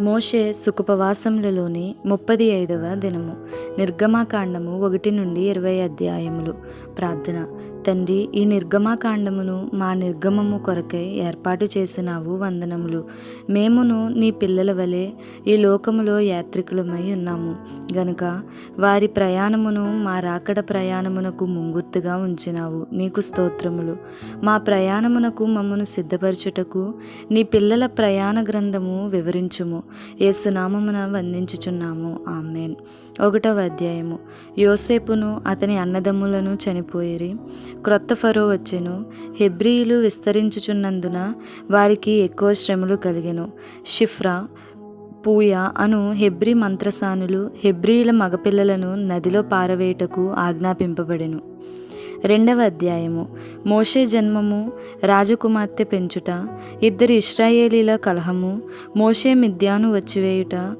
మోషే సుఖపవాసములలోని ముప్పది ఐదవ దినము నిర్గమాకాండము ఒకటి నుండి ఇరవై అధ్యాయములు. ప్రార్థన. తండ్రి ఈ నిర్గమాకాండమును మా నిర్గమము కొరకై ఏర్పాటు చేసినావు వందనములు. మేమును నీ పిల్లల వలె ఈ లోకములో యాత్రికులమై ఉన్నాము. గనుక వారి ప్రయాణమును మా రాకడ ప్రయాణమునకు ముంగుర్తుగా ఉంచినావు. నీకు స్తోత్రములు. మా ప్రయాణమునకు మమ్మను సిద్ధపరచుటకు నీ పిల్లల ప్రయాణ గ్రంథము వివరించుము. ఏ సునామమున వందించుచున్నాము. ఆమెన్. ఒకటవ అధ్యాయము. యోసేపును అతని అన్నదమ్ములను చనిపోయిరి. క్రొత్త ఫరో వచ్చెను. హెబ్రియులు విస్తరించుచున్నందున వారికి ఎక్కువ శ్రమలు కలిగెను. షిఫ్రా పూయ అను హెబ్రి మంత్రసానులు హెబ్రియుల మగపిల్లలను నదిలో పారవేయుటకు ఆజ్ఞాపింపబడెను. రెండవ అధ్యాయము. మోషే జన్మము రాజకుమార్తె పెంచుట ఇద్దరు ఇస్రాయేలీల కలహము మోషే మిద్యాను వచ్చివేయుట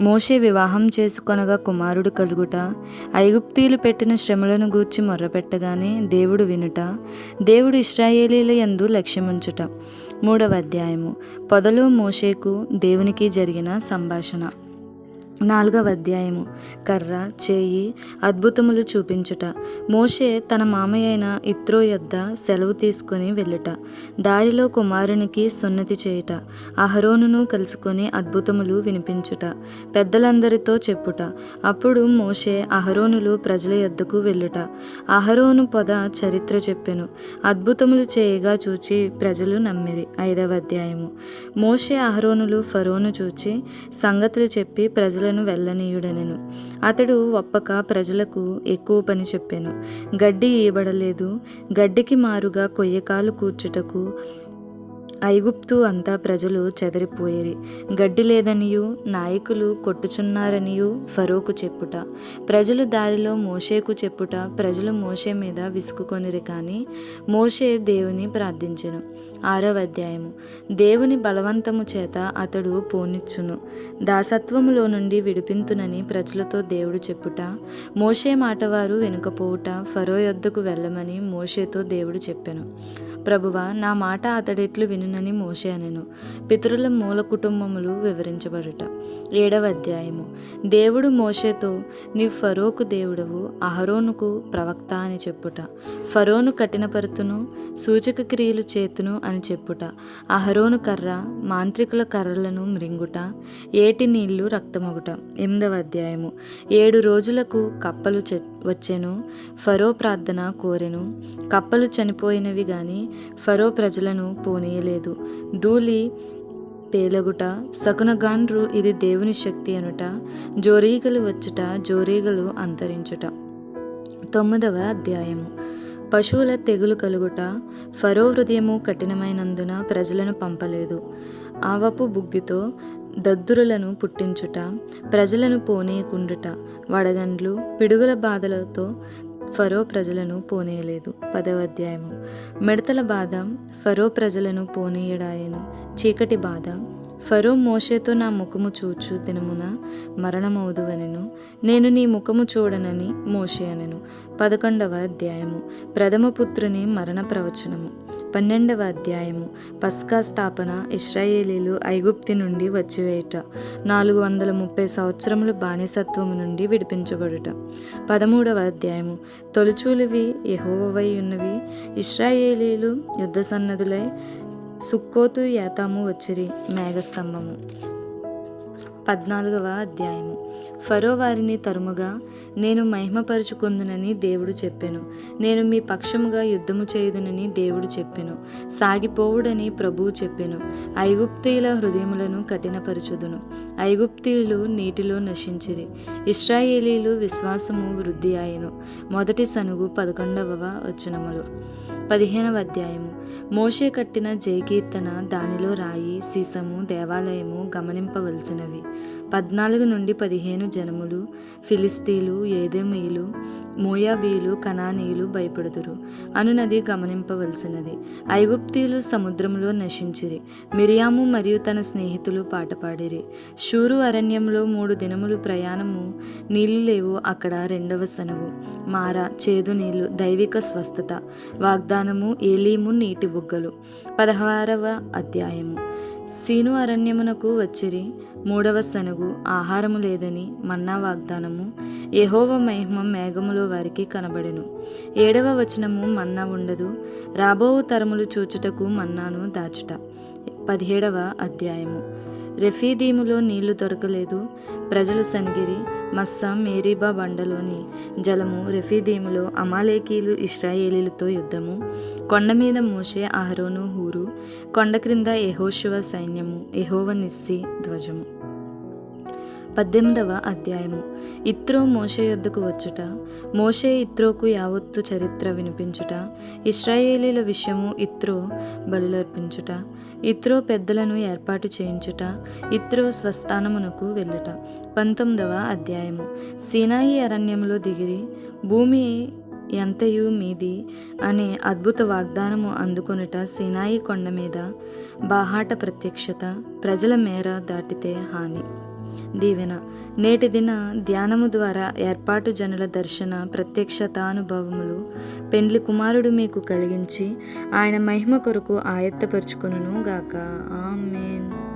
మోషే వివాహం చేసుకొనగా కుమారుడు కలుగుట ఐగుప్తీలు పెట్టిన శ్రమలను గూర్చి మొర్రపెట్టగానే దేవుడు వినుట దేవుడు ఇస్రాయేలీల యందు లక్ష్యముంచుట. మూడవ అధ్యాయము. పొదలో మోషేకు దేవునికి జరిగిన సంభాషణ. నాలుగవ అధ్యాయము. కర్ర చేయి అద్భుతములు చూపించుట. మోషే తన మామయ్య అయిన ఇత్రో యొద్ద సెలవు తీసుకొని వెళ్ళుట. దారిలో కుమారునికి సున్నతి చేయుట. అహరోనును కలుసుకొని అద్భుతములు వినిపించుట. పెద్దలందరితో చెప్పుట. అప్పుడు మోషే అహరోనులు ప్రజల యొద్దకు వెళ్ళుట. అహరోను పొద చరిత్ర చెప్పెను. అద్భుతములు చేయగా చూచి ప్రజలు నమ్మిరి. ఐదవ అధ్యాయము. మోషే అహరోనులు ఫరోను చూచి సంగతులు చెప్పి ప్రజలను వెళ్ళనీయుడనెను. అతడు ఒప్పక ప్రజలకు ఎక్కువ పని చెప్పాను. గడ్డి ఇయ్యబడలేదు. గడ్డికి మారుగా కొయ్యకాలు కూర్చుటకు ఐగుప్తు అంతా ప్రజలు చెదరిపోయేరి. గడ్డి లేదనియు నాయకులు కొట్టుచున్నారనియు ఫరోకు చెప్పుట. ప్రజలు దారిలో మోషేకు చెప్పుట ప్రజలు మోషే మీద విసుకుకొనిరి కానీ మోషే దేవుని ప్రార్థించెను. ఆరవ అధ్యాయము. దేవుని బలవంతము చేత అతడు పోనిచ్చును. దాసత్వములో నుండి విడిపింతునని ప్రజలతో దేవుడు చెప్పుట మోషే మాటవారు వెనుకపోవుట ఫరో యొద్దకు వెళ్ళమని మోషేతో దేవుడు చెప్పాను. ప్రభువ నా మాట అతడెట్లు వినునని మోషే పితరుల మూల కుటుంబములు వివరించబడుట. ఏడవ అధ్యాయము. దేవుడు మోషేతో నీ ఫరోకు దేవుడవు అహరోనుకు ప్రవక్త అని చెప్పుట. ఫరోను కఠినపరుతును సూచక క్రియలు చేతును అని చెప్పుట. అహరోను కర్ర మాంత్రికుల కర్రలను మృంగుట. ఏటి నీళ్ళు రక్తమొగుట. ఎనిమిదవ అధ్యాయము. ఏడు రోజులకు కప్పలు చెట్టు వచ్చెను ఫరో ప్రార్థన కోరెను. కప్పలు చనిపోయినవి గాని ఫరో ప్రజలను పోనీయలేదు. ధూళి పేలగుట సకునగాండ్రు ఇది దేవుని శక్తి అనుట జోరీగలు వచ్చుట జోరీగలు అంతరించుట. తొమ్మిదవ అధ్యాయము. పశువుల తెగులు కలుగుట ఫరో హృదయము కఠినమైనందున ప్రజలను పంపలేదు. ఆవపు బుగ్గితో దద్దురులను పుట్టించుట ప్రజలను పోనీయకుండుట వడగండ్లు పిడుగుల బాధలతో ఫరో ప్రజలను పోనీయలేదు. పదవ అధ్యాయము. మిడతల బాధ ఫరో ప్రజలను పోనీయడాయను. చీకటి బాధ ఫరో మోషేతో నా ముఖము చూచు దినమున మరణమవుదువనెను. నేను నీ ముఖము చూడనని మోషే అనెను. పదకొండవ అధ్యాయము. ప్రథమ పుత్రుని మరణ ప్రవచనము. పన్నెండవ అధ్యాయము. పస్కా స్థాపన ఇస్రాయేలీలు ఐగుప్తి నుండి వచ్చివేయుట. నాలుగు వందల ముప్పై సంవత్సరములు బానిసత్వము నుండి విడిపించబడుట. పదమూడవ అధ్యాయము. తొలుచూలివి యహోవై ఉన్నవి ఇస్రాయేలీలు యుద్ధ సన్నదులై సుక్కోతు యాతాము వచ్చిరి మేఘస్తంభము. పద్నాలుగవ అధ్యాయము. ఫరో వారిని తరుముగా నేను మహిమపరుచుకుందునని దేవుడు చెప్పెను. నేను మీ పక్షముగా యుద్ధము చేయుదునని దేవుడు చెప్పెను. సాగిపోవుడని ప్రభువు చెప్పెను. ఐగుప్తీయుల హృదయములను కఠినపరచుదును. ఐగుప్తీయులు నీటిలో నశించిరి. ఇస్రాయేలీలు విశ్వాసము వృద్ధి ఆయను మొదటి సనుగు పదకొండవ వచనములు. పదిహేనవ అధ్యాయము. మోషే కట్టిన జయకీర్తన దానిలో రాయి సీసము దేవాలయము గమనింపవలసినవి. పద్నాలుగు నుండి పదిహేను జనములు ఫిలిస్తీలు ఏదేమీయులు మోయాబీలు కనానీయులు భయపడుదురు. అనునది గమనింపవలసినది. ఐగుప్తీలు సముద్రంలో నశించిరి. మిరియాము మరియు తన స్నేహితులు పాట పాడిరి. షూరు అరణ్యంలో మూడు దినములు ప్రయాణము నీళ్ళు లేవు అక్కడ రెండవ సనువు మార చేదు నీళ్ళు దైవిక స్వస్థత. వాగ్దానము ఏలీము నీటి బుగ్గలు. పదహారవ అధ్యాయము. సీను అరణ్యమునకు వచ్చిరి. మూడవ సనుగు ఆహారము లేదని మన్నా వాగ్దానము. యహోవ మహిమ మేఘములో వారికి కనబడెను. ఏడవ వచనము మన్నా ఉండదు. రాబో తరములు చూచుటకు మన్నాను దాచుట. పదిహేడవ అధ్యాయము. రెఫీదీములో నీళ్ళు దొరకలేదు. ప్రజలు సంగిరి మస్సా మేరీబా బండలోని జలము రెఫీదీములో అమాలేకీలు ఇస్రాయేలీలతో యుద్ధము. కొండ మీద మోసే అహరోను హూరు. కొండ క్రింద యెహోషువ సైన్యము ఎహోవ నిస్సి ధ్వజము. పద్దెనిమిదవ అధ్యాయము. ఇత్రో మోషే యొద్దకు వచ్చుట మోషే ఇత్రోకు యావత్తు చరిత్ర వినిపించుట ఇస్రాయేలీల విషయము ఇత్రో బలులర్పించుట ఇత్రో పెద్దలను ఏర్పాటు చేయించుట ఇత్రో స్వస్థానమునకు వెళ్ళుట. పంతొమ్మిదవ అధ్యాయము. సీనాయి అరణ్యములో దిగిరి భూమి ఎంతయు మీది అనే అద్భుత వాగ్దానము అందుకొనుట సీనాయి కొండ మీద బాహాట ప్రత్యక్షత ప్రజల మేర దాటితే హాని. దీవెన. నేటి దిన ధ్యానము ద్వారా ఏర్పాటు జనుల దర్శన ప్రత్యక్షతానుభవములు పెండ్లి కుమారుడు మీకు కలిగించి ఆయన మహిమ కొరకు ఆయత్తపరుచుకును గాక ఆమెన్.